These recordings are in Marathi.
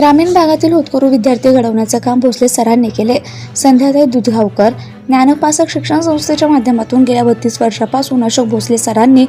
ग्रामीण भागातील होतकरू विद्यार्थी घडवण्याचं काम भोसले सरांनी केले. संध्याताई दुधगावकर ज्ञानोपासक शिक्षण संस्थेच्या माध्यमातून गेल्या बत्तीस वर्षापासून अशोक भोसले सरांनी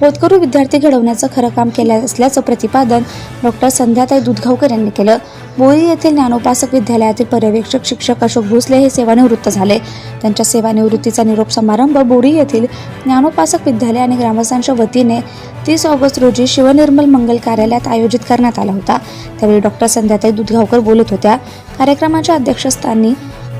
होतकरू विद्यार्थी घडवण्याचं खरं काम केलं असल्याचं प्रतिपादन डॉक्टर संध्याताई दुधगावकर यांनी केलं. बोरी येथील ज्ञानोपासक विद्यालयातील पर्यवेक्षक शिक्षक अशोक भोसले हे सेवानिवृत्त झाले. त्यांच्या सेवानिवृत्तीचा निरोप समारंभ बोरी येथील ज्ञानोपासक विद्यालय आणि ग्रामस्थांच्या वतीने तीस ऑगस्ट रोजी शिवनिर्मल मंगल कार्यालयात आयोजित करण्यात आला होता. त्यावेळी डॉक्टर संध्याताई दुधगावकर बोलत होत्या. कार्यक्रमाच्या अध्यक्षस्थानी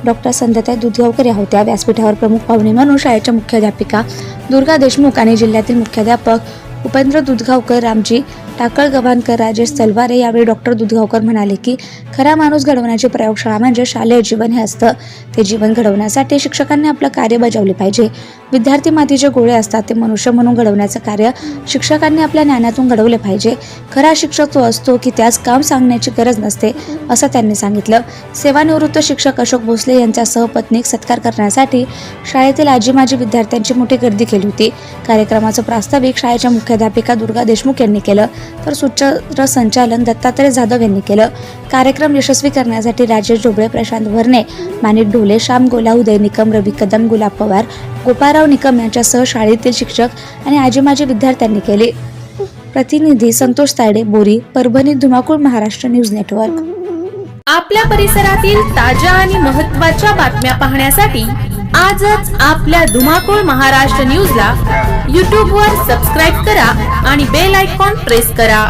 डॉक्टर संध्याताई दुधगावकर या होत्या. व्यासपीठावर प्रमुख पाहुणे म्हणून शाळेच्या मुख्याध्यापिका दुर्गा देशमुख आणि जिल्ह्यातील मुख्याध्यापक उपेंद्र दुधगावकर रामजी टाकळ गव्हाणकर राजेश तलवारे यावेळी डॉक्टर दुधगावकर म्हणाले की खरा माणूस घडवण्याची प्रयोगशाळा म्हणजे शालेय जीवन हे असतं. ते जीवन घडवण्यासाठी शिक्षकांनी आपलं कार्य बजावले पाहिजे. विद्यार्थी मातीचे गोळे असतात ते मनुष्य म्हणून घडवण्याचं कार्य शिक्षकांनी आपल्या ज्ञानातून घडवले पाहिजे. खरा शिक्षक तो असतो की त्यास काम सांगण्याची गरज नसते असं त्यांनी सांगितलं. सेवानिवृत्त शिक्षक अशोक भोसले यांच्या सहपत्नीक सत्कार करण्यासाठी शाळेतील आजी माजी विद्यार्थ्यांची मोठी गर्दी केली होती. कार्यक्रमाचं प्रास्ताविक शाळेच्या मुख्याध्यापिका दुर्गा देशमुख यांनी केलं तर सूत्रसंचालन दत्तात्रय जाधव यांनी केलं. कार्यक्रम यशस्वी करण्यासाठी राजेश ढोबळे प्रशांत भरणे माणिक ढोले श्याम गोला उदय निकम रवी कदम गुलाब पवार गोपाळराव निकम यांच्यासह शाळेतील शिक्षक आणि आजी माजी विद्यार्थ्यांनी केले. प्रतिनिधी संतोष तायडे बोरी परभणी धुमाकूळ महाराष्ट्र न्यूज नेटवर्क. आपल्या परिसरातील ताज्या आणि महत्त्वाच्या बातम्या पाहण्यासाठी आजच आपल्या धुमाकूळ महाराष्ट्र न्यूजला यूट्यूबवर सबस्क्राईब करा आणि बेल आयकॉन प्रेस करा.